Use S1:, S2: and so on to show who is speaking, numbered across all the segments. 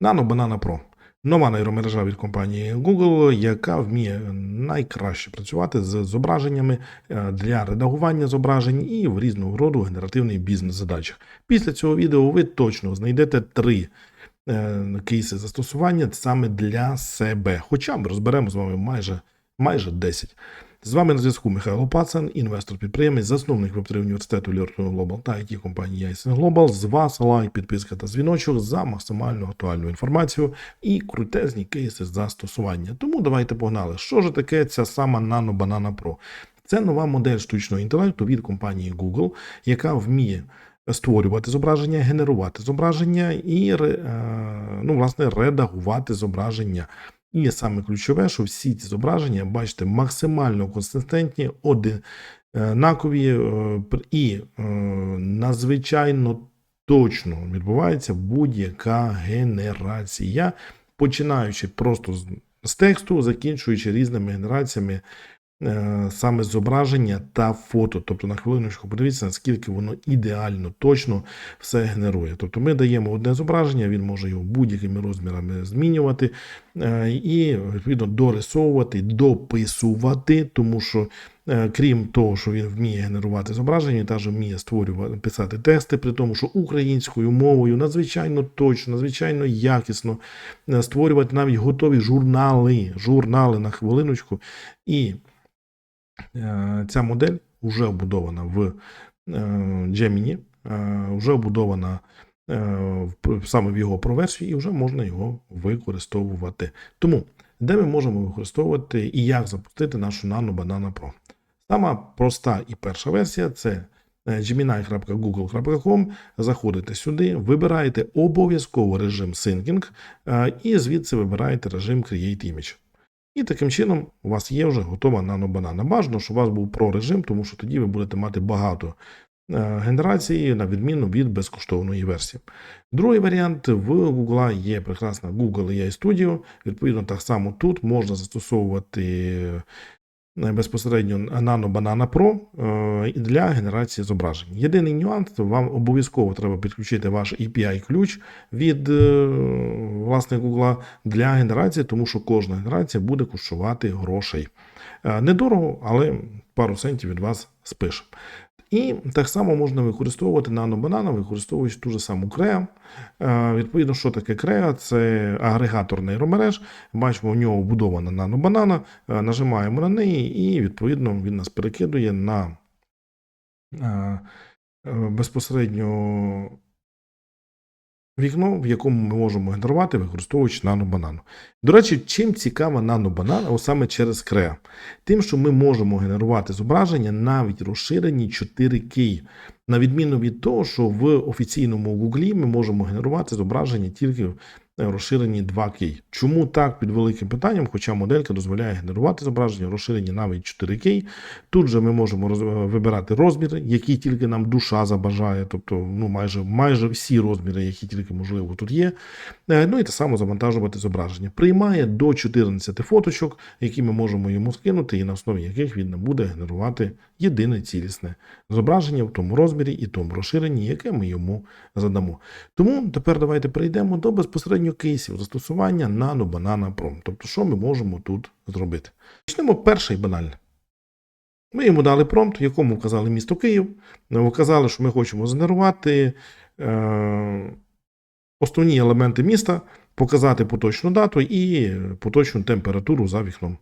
S1: Nano Banana Pro. Нова нейромережа від компанії Google, яка вміє найкраще працювати з зображеннями е, для редагування зображень і в різного роду генеративних бізнес-задачах. Після цього відео ви точно знайдете три е, кейси застосування саме для себе. Хоча ми розберемо з вами майже, майже 10. З вами на зв'язку Михайло Пацан, інвестор-підприємець, засновник веб університету Learn Global та it компанії Ясен Global. З вас лайк, підписка та дзвіночок за максимально актуальну інформацію і крутезні кейси застосування. Тому давайте погнали. Що ж таке ця сама Nano Banana Pro? Це нова модель штучного інтелекту від компанії Google, яка вміє створювати зображення, генерувати зображення і е, ну, власне, редагувати зображення. І саме ключове, що всі ці зображення, бачите, максимально консистентні, однакові е, і е, надзвичайно точно відбувається будь-яка генерація, починаючи просто з, тексту, закінчуючи різними генераціями саме зображення та фото. Тобто, на хвилиночку подивіться, наскільки воно ідеально точно все генерує. Тобто ми даємо одне зображення, він може його будь-якими розмірами змінювати е, і відповідно дорисовувати, дописувати, тому що. е, Крім того, що він вміє генерувати зображення, він також вміє створювати писати тексти, при тому, що українською мовою надзвичайно точно, надзвичайно якісно е, створювати навіть готові журнали, журнали на хвилиночку. І Е, Ця модель вже обудована в е, Gemini, е, вже обудована е, саме в його проверсії, і вже можна його використовувати. Тому де ми можемо використовувати і як запустити нашу Nano Banana Pro? Сама проста і перша версія це е, gemini.google.com. Заходите сюди, вибираєте обов'язково режим Syncing е, і звідси вибираєте режим Create Image. І таким чином у вас є вже готова нанобанана. Бажано, щоб у вас був прорежим, тому що тоді ви будете мати багато е, генерації, на відміну від безкоштовної версії. Другий варіант в Google є прекрасна Google AI Studio. Відповідно, так само тут можна застосовувати безпосередньо Nano Banana Pro е, для генерації зображень. Єдиний нюанс, вам обов'язково треба підключити ваш API-ключ від е, власне Google для генерації, тому що кожна генерація буде коштувати грошей. Е, Недорого, але пару центів від вас спише. І так само можна використовувати нано-банана, використовуючи ту ж саму Crea. Е, Відповідно, що таке Crea? Це агрегатор нейромереж. Бачимо, в нього вбудована нано-банана. Е, Нажимаємо на неї, і відповідно він нас перекидує на е, безпосередньо вікно, в якому ми можемо генерувати, використовуючи нано-банану. До речі, чим цікава нанобанана, о саме через Креа? Тим, що ми можемо генерувати зображення навіть розширені 4К. На відміну від того, що в офіційному Гуглі ми можемо генерувати зображення тільки розширені 2К. Чому так під великим питанням? Хоча моделька дозволяє генерувати зображення розширені навіть 4К. Тут же ми можемо роз- вибирати розміри, які тільки нам душа забажає, тобто ну, майже, майже всі розміри, які тільки можливо тут є. Е, Ну і те саме завантажувати зображення. Приймає до 14 фоточок, які ми можемо йому скинути, і на основі яких він нам буде генерувати єдине цілісне зображення в тому розмірі і тому розширенні, яке ми йому задамо. Тому тепер давайте перейдемо до безпосередньо кейсів застосування Banana Pro. Тобто, що ми можемо тут зробити? Почнемо перший банальний. Ми йому дали промпт, в якому вказали місто Київ, вказали, що ми хочемо згенерувати е, основні елементи міста, показати поточну дату і поточну температуру за вікном.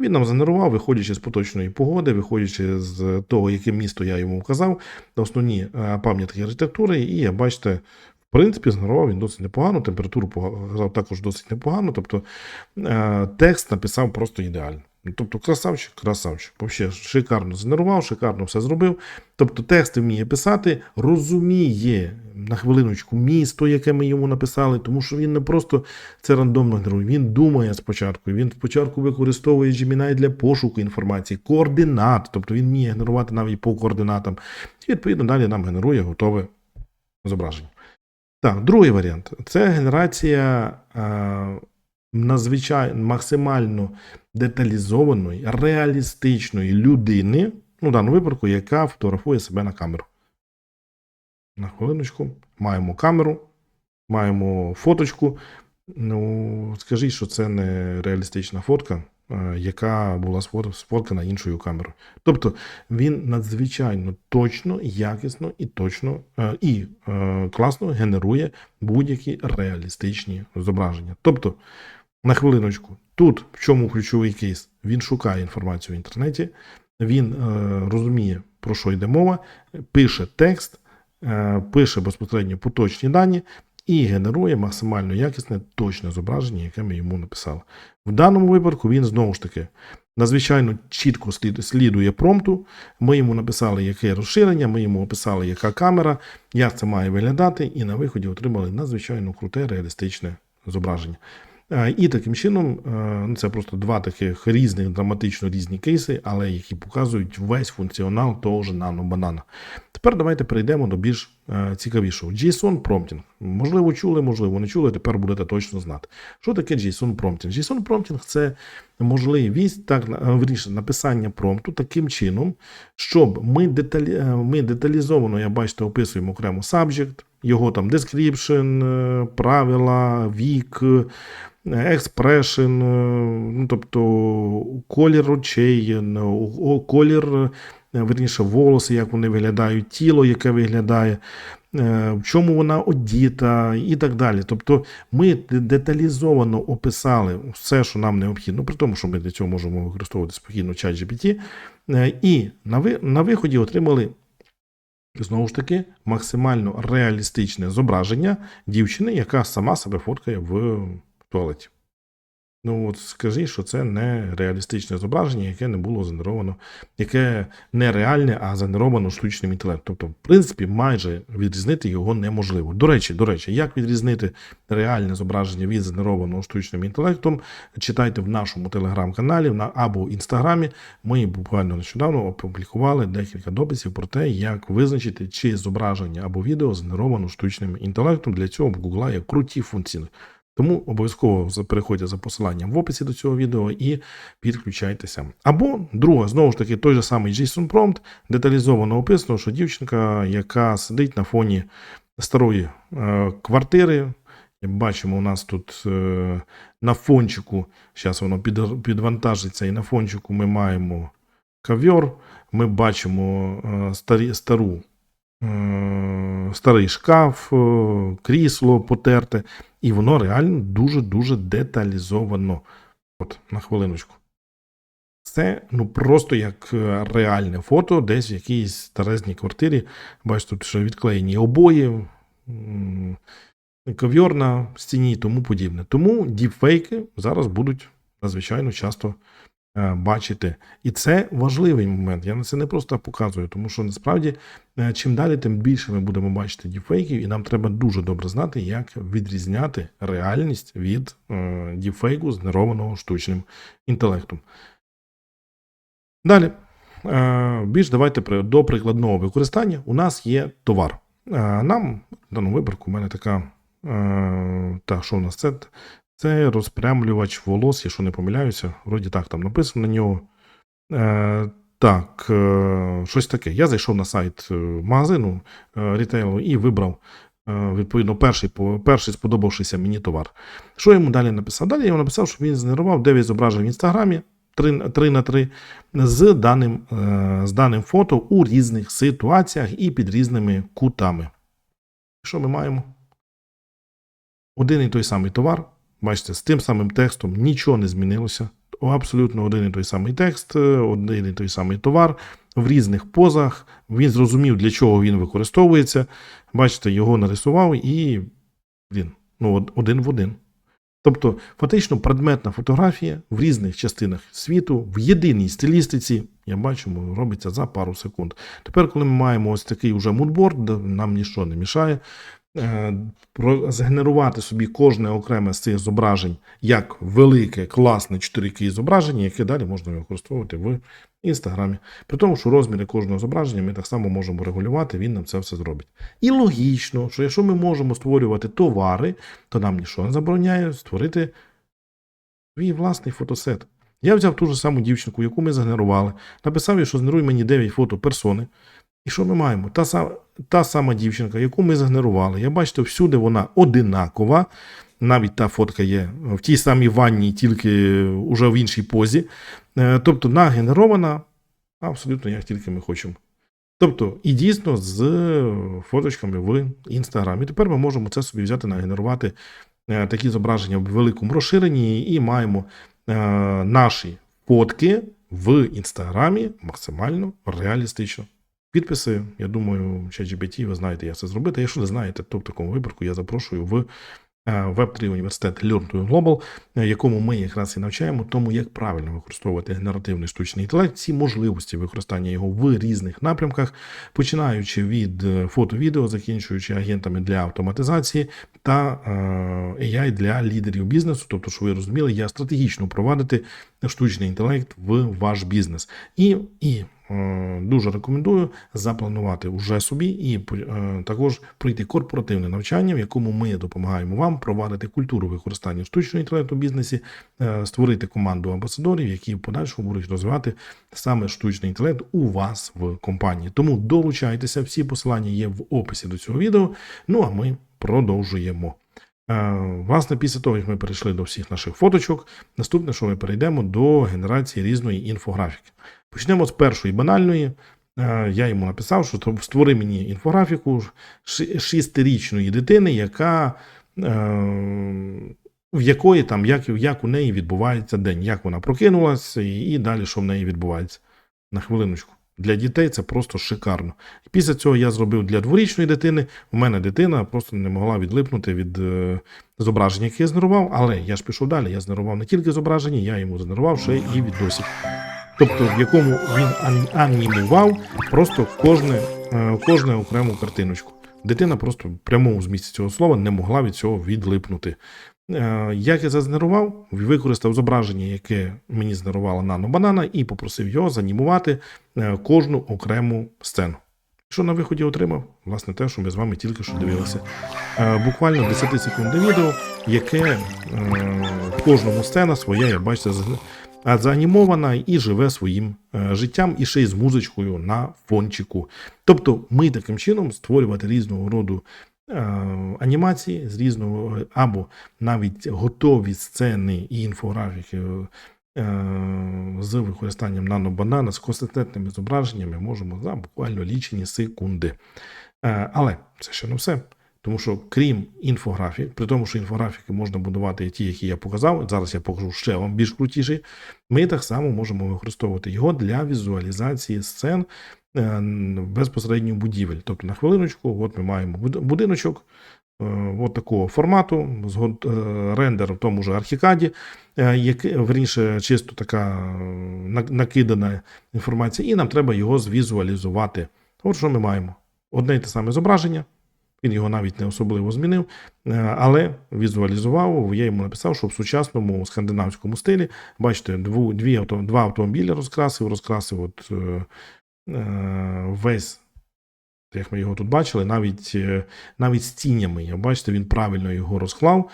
S1: Він нам згенерував, виходячи з поточної погоди, виходячи з того, яке місто я йому вказав, основні е, пам'ятки архітектури, і бачите, в принципі, згенерував він досить непогано, температуру показав також досить непогано. Тобто е, текст написав просто ідеально. Ну, Тобто, красавчик, красавчик. Взагалі, шикарно згенерував, шикарно все зробив. Тобто, тексти вміє писати, розуміє на хвилиночку місто, яке ми йому написали, тому що він не просто це рандомно генерує, він думає спочатку. Він спочатку використовує Gemini для пошуку інформації, координат, тобто він вміє генерувати навіть по координатам. І відповідно далі нам генерує готове зображення. Так, другий варіант це генерація е, надзвичайно максимально деталізованої, реалістичної людини, ну, в даному випадку, яка фотографує себе на камеру. На хвилиночку, маємо камеру. маємо фоточку. Ну, скажіть, що це не реалістична фотка, яка була сфот- сфоткана іншою камерою. Тобто він надзвичайно точно, якісно і точно е, і е, класно генерує будь-які реалістичні зображення. Тобто, на хвилиночку, тут в чому ключовий кейс? Він шукає інформацію в інтернеті, він е, розуміє, про що йде мова, пише текст, е, пише безпосередньо поточні дані і генерує максимально якісне, точне зображення, яке ми йому написали. В даному випадку він знову ж таки надзвичайно чітко слідує промпту. Ми йому написали, яке розширення, ми йому описали, яка камера, як це має виглядати, і на виході отримали надзвичайно круте, реалістичне зображення. Е, І таким чином, е, ну це просто два таких різних, драматично різні кейси, але які показують весь функціонал того ж нано-банана. Тепер давайте перейдемо до більш е, цікавішого. JSON Prompting. Можливо, чули, можливо, не чули, тепер будете точно знати. Що таке JSON Prompting? JSON Prompting – це можливість так, на- е, написання промпту таким чином, щоб ми, деталі, ми деталізовано, я бачите, описуємо окремо subject, його там description, правила, вік, е, expression, е, ну, тобто колір очей, е, колір, е, верніше, волоси, як вони виглядають, тіло, яке виглядає, в чому вона одіта і так далі. Тобто ми деталізовано описали все, що нам необхідно, при тому, що ми для цього можемо використовувати спокійно чат GPT, і на виході отримали. Знову ж таки, максимально реалістичне зображення дівчини, яка сама себе фоткає в туалеті. Ну, от скажи, що це не реалістичне зображення, яке не було згенеровано, яке не реальне, а згенеровано штучним інтелектом. Тобто, в принципі, майже відрізнити його неможливо. До речі, до речі, як відрізнити реальне зображення від згенерованого штучним інтелектом, читайте в нашому телеграм-каналі на- або інстаграмі. Ми буквально нещодавно опублікували декілька дописів про те, як визначити, чи зображення або відео згенеровано штучним інтелектом. Для цього в Google є круті функції. Тому обов'язково переходьте за посиланням в описі до цього відео і підключайтеся. Або друге, знову ж таки, той же самий JSON Prompt, деталізовано описано, що дівчинка, яка сидить на фоні старої е, квартири. Бачимо, у нас тут е, на фончику, зараз воно під, підвантажиться, і на фончику ми маємо ковер, ми бачимо е, старі, стару, старий шкаф, е, крісло потерте, і воно реально дуже-дуже деталізовано. От, на хвилиночку. Це ну просто як е, реальне фото, десь в якійсь старезній квартирі. Бачите, тут ще відклеєні обої, ковьор на стіні і тому подібне. Тому діпфейки зараз будуть надзвичайно часто е, бачити. І це важливий момент. Я на це не просто показую, тому що насправді е, чим далі, тим більше ми будемо бачити діпфейків, і нам треба дуже добре знати, як відрізняти реальність від е, діпфейку, згенерованого штучним інтелектом. Далі. Е, Більш давайте до прикладного використання. У нас є товар. Е, Нам, в даному випадку, у мене така. е, Та, що у нас це? Це розпрямлювач волос, якщо не помиляюся. Вроді так там написано на нього. Е, Так, е, щось таке. Я зайшов на сайт е, магазину е, рітейлу і вибрав. е, Відповідно, перший, перший сподобавшийся мені товар. Що йому далі написав? Далі я йому написав, що він згенерував 9 зображень в інстаграмі 3, 3 на 3 з даним, е, з даним фото у різних ситуаціях і під різними кутами. Що ми маємо? Один і той самий товар. Бачите, з тим самим текстом нічого не змінилося. Абсолютно один і той самий текст, е, один і той самий товар в різних позах. Він зрозумів, для чого він використовується. Бачите, його нарисував і він ну, один в один. Тобто, фактично, предметна фотографія в різних частинах світу, в єдиній стилістиці, я бачу, робиться за пару секунд. Тепер, коли ми маємо ось такий уже мудборд, нам нічого не мішає, згенерувати собі кожне окреме з цих зображень як велике, класне 4К зображення, яке далі можна використовувати в інстаграмі. При тому, що розміри кожного зображення ми так само можемо регулювати, він нам це все зробить. І логічно, що якщо ми можемо створювати товари, то нам нічого не забороняє створити свій власний фотосет. Я взяв ту ж саму дівчинку, яку ми згенерували, написав їй, що згенеруй мені 9 фото персони. І що ми маємо? Та, са- та сама дівчинка, яку ми згенерували. Я бачите, всюди вона одинакова. Навіть та фотка є в тій самій ванні, тільки уже в іншій позі. Е, Тобто нагенерована абсолютно як тільки ми хочемо. Тобто, і дійсно з фоточками в інстаграмі. Тепер ми можемо це собі взяти, нагенерувати е, такі зображення в великому розширенні і маємо е, наші фотки в інстаграмі максимально реалістично. Підписи, я думаю, ChatGPT, ви знаєте, як це зробити. Якщо не знаєте, то в такому випадку я запрошую в Web3 університет Learn to Global, е, якому ми якраз і навчаємо тому, як правильно використовувати генеративний штучний інтелект, ці можливості використання його в різних напрямках, починаючи від е, фото-відео, закінчуючи агентами для автоматизації та е, AI для лідерів бізнесу. Тобто, що ви розуміли, як стратегічно впровадити штучний інтелект в ваш бізнес. І, і дуже рекомендую запланувати уже собі і е, також пройти корпоративне навчання, в якому ми допомагаємо вам провадити культуру використання штучного інтелекту в бізнесі, е, створити команду амбасадорів, які в подальшому будуть розвивати саме штучний інтелект у вас в компанії. Тому долучайтеся, всі посилання є в описі до цього відео. Ну а ми продовжуємо. Е, Власне, після того, як ми перейшли до всіх наших фоточок, наступне, що ми перейдемо до генерації різної інфографіки. Почнемо з першої банальної. Е, Я йому написав, що створи мені інфографіку шестирічної дитини, яка, е, в якої там, як, як у неї відбувається день, як вона прокинулася, і, і далі, що в неї відбувається. На хвилиночку. Для дітей це просто шикарно. Після цього я зробив для дворічної дитини. У мене дитина просто не могла відлипнути від е, зображення, яке я згенерував, але я ж пішов далі. Я згенерував не тільки зображення, я йому згенерував ще і відосик. Тобто, в якому він анімував просто кожне, е, кожне окрему картиночку. Дитина просто в прямому змісті цього слова не могла від цього відлипнути. Е, Як я зазгенерував, використав зображення, яке мені згенерувала нано-банана, і попросив його занімувати е, кожну окрему сцену. Що на виході отримав? Власне, те, що ми з вами тільки що дивилися. Буквально 10 секундне відео, яке в кожному сцена своя, як бачите, заанімована і живе своїм е, життям, і ще й з музичкою на фончику. Тобто, ми таким чином створювати різного роду е, анімації з різного або навіть готові сцени і інфографіки е, з використанням нанобанана з консистентними зображеннями можемо за буквально лічені секунди. Але це ще не все. Тому що крім інфографік, при тому, що інфографіки можна будувати і ті, які я показав, зараз я покажу ще вам більш крутіші, ми так само можемо використовувати його для візуалізації сцен е, безпосередньо будівель. Тобто на хвилиночку, от ми маємо будиночок. е, От такого формату, е, рендер в тому ж архікаді, верніше, чисто така накидана інформація, і нам треба його звізуалізувати. От що ми маємо? Одне й те саме зображення, він його навіть не особливо змінив, е, але візуалізував. Я йому написав, що в сучасному скандинавському стилі, бачите, дву, дві авто, два автомобілі розкрасив, розкрасив от, е, е, весь. Як ми його тут бачили, навіть, е, навіть з тінями. Бачите, він правильно його розклав,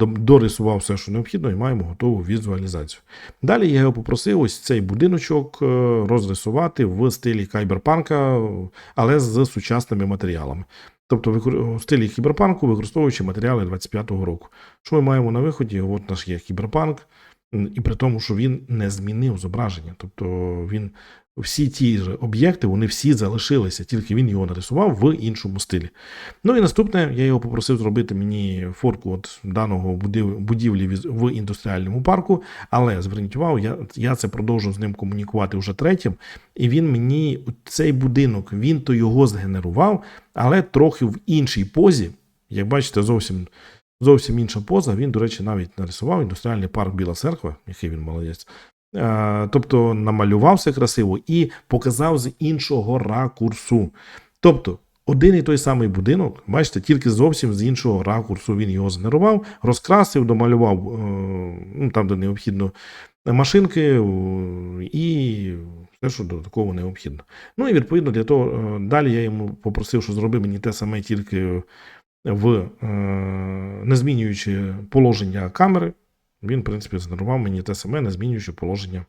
S1: дорисував все, що необхідно, і маємо готову візуалізацію. Далі я його попросив ось цей будиночок розрисувати в стилі кайберпанка, але з сучасними матеріалами. Тобто в стилі кіберпанку, використовуючи матеріали 25-го року. Що ми маємо на виході? От наш є кіберпанк, і при тому, що він не змінив зображення. Тобто він всі ті ж об'єкти, вони всі залишилися, тільки він його нарисував в іншому стилі. Ну і наступне, я його попросив зробити мені фотку от даного будівлі в індустріальному парку, але зверніть увагу, я, я це продовжу з ним комунікувати вже третім, і він мені цей будинок, він то його згенерував, але трохи в іншій позі. Як бачите, зовсім. Зовсім інша поза. Він, до речі, навіть нарисував індустріальний парк Біла Церква, який він молодець. Е, Тобто намалював все красиво і показав з іншого ракурсу. Тобто, один і той самий будинок, бачите, тільки зовсім з іншого ракурсу він його згенерував, розкрасив, домалював е, ну, там, де необхідно машинки е, і все, що додатково необхідно. Ну і відповідно для того, далі я йому попросив, що зроби мені те саме тільки в не змінюючи положення камери. Він, в принципі, згенерував мені те саме, не змінюючи положення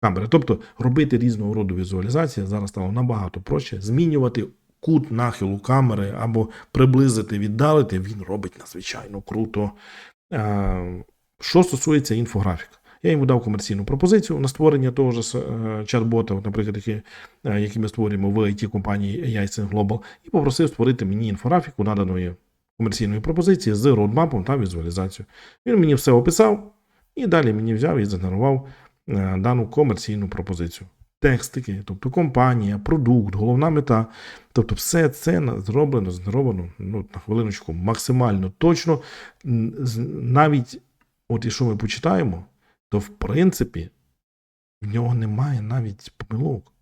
S1: камери. Тобто робити різного роду візуалізації зараз стало набагато проще. Змінювати кут нахилу камери або приблизити, віддалити, він робить надзвичайно круто. Що стосується інфографіки. Я йому дав комерційну пропозицію на створення того ж е, чат-бота, наприклад, який, е, який ми створюємо в it компанії AI Global, і попросив створити мені інфографіку наданої комерційної пропозиції з родмапом та візуалізацією. Він мені все описав і далі мені взяв і згенерував е, дану комерційну пропозицію. Текстики, тобто компанія, продукт, головна мета. Тобто, все це зроблено, зроблено ну, на хвилиночку максимально точно. Навіть, от якщо ми почитаємо, то в принципі в нього немає навіть помилок.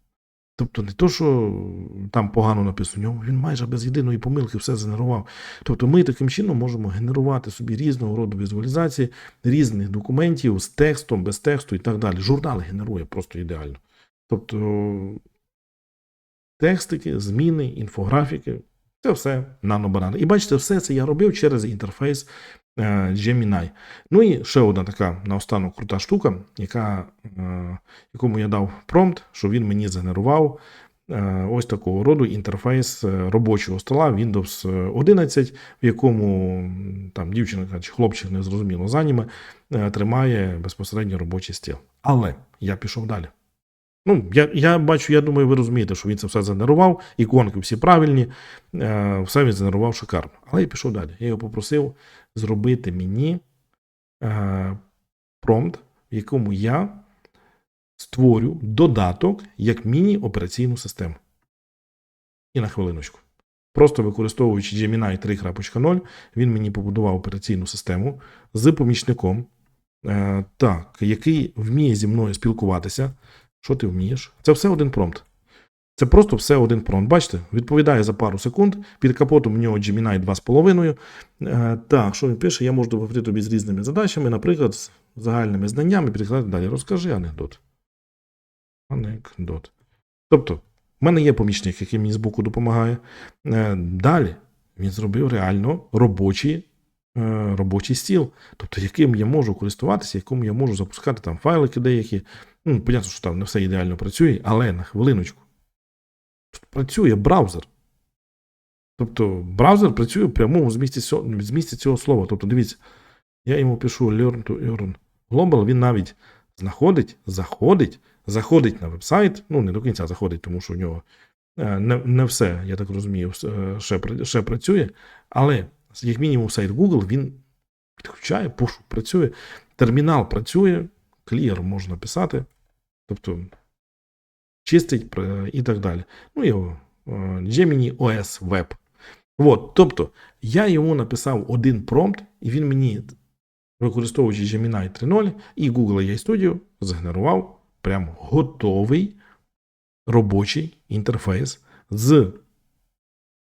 S1: Тобто не то, що там погано написано, в ньому він майже без єдиної помилки все згенерував. Тобто ми таким чином можемо генерувати собі різного роду візуалізації, різних документів з текстом, без тексту і так далі. Журнал генерує просто ідеально. Тобто текстики, зміни, інфографіки це все нано-банани. І бачите, все це я робив через інтерфейс Gemini. Ну і ще одна така наостанок крута штука, яка, е, якому я дав промпт, що він мені згенерував е, ось такого роду інтерфейс е, робочого стола Windows 11, в якому там дівчинка чи хлопчик не зрозуміло за ними е, тримає безпосередньо робочий стіл. Але я пішов далі. Ну, я, я бачу, я думаю, ви розумієте, що він це все згенерував, іконки всі правильні, е, все він згенерував шикарно. Але я пішов далі. Я його попросив зробити мені е, промпт, в якому я створю додаток як міні-операційну систему. І на хвилиночку. Просто використовуючи Gemini 3.0, він мені побудував операційну систему з помічником, е, так, який вміє зі мною спілкуватися. Що ти вмієш? Це все один промпт. Це просто все один промпт. Бачите, відповідає за пару секунд. Під капотом у нього Gemini 2,5. Е, так, що він пише? Я можу допомогти тобі з різними задачами, наприклад, з загальними знаннями, перекладати далі. Розкажи анекдот. Анекдот. Тобто, в мене є помічник, який мені збоку допомагає. Е, далі він зробив реально робочий, е, робочий стіл, тобто яким я можу користуватися, якому я можу запускати там файлики деякі. Ну, понятно, що там не все ідеально працює, але на хвилиночку. Тут працює браузер. Тобто браузер працює в прямому змісті, сьо- змісті цього слова. Тобто, дивіться, я йому пишу Learn to Earn Global, він навіть знаходить, заходить, заходить на вебсайт. Ну, не до кінця заходить, тому що в нього е, не, не все, я так розумію, ще, ще працює. Але, як мінімум, сайт Google він підключає, пошук працює, термінал працює, Clear можна писати, тобто чистить і так далі. Ну, і о, е, Gemini OS Web. От, тобто, я йому написав один промпт, і він мені, використовуючи Gemini 3.0 і Google AI Studio, згенерував прямо готовий робочий інтерфейс з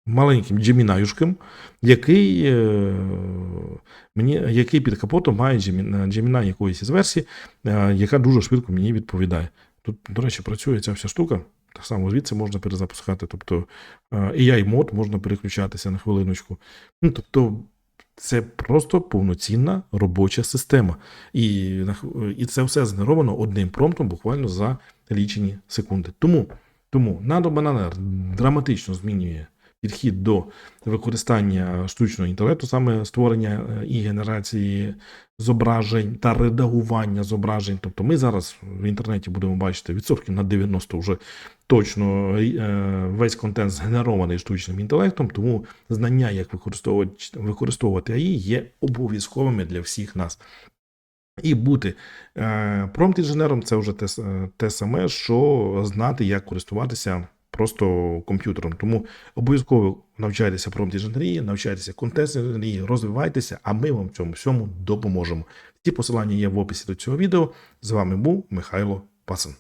S1: маленьким Gemini, який, е, мені, який під капотом має Gemini, Gemini якоїсь із версій, е, яка дуже швидко мені відповідає. Тут, до речі, працює ця вся штука. Так само звідси можна перезапускати. Тобто е, AI мод можна переключатися на хвилиночку. Ну, тобто, це просто повноцінна робоча система. І, і це все згенеровано одним промптом буквально за лічені секунди. Тому, тому Nano Banana драматично змінює підхід до використання штучного інтелекту, саме створення е, і генерації зображень та редагування зображень. Тобто ми зараз в інтернеті будемо бачити відсотків на 90 вже точно е, весь контент згенерований штучним інтелектом, тому знання, як використовувати, використовувати АІ, є обов'язковими для всіх нас. І бути е, промпт-інженером це вже те, те саме, що знати, як користуватися просто комп'ютером. Тому обов'язково навчайтеся промпт-інженерії, навчайтеся контент-інженерії, розвивайтеся, а ми вам в цьому всьому допоможемо. Ці посилання є в описі до цього відео. З вами був Михайло Пасин.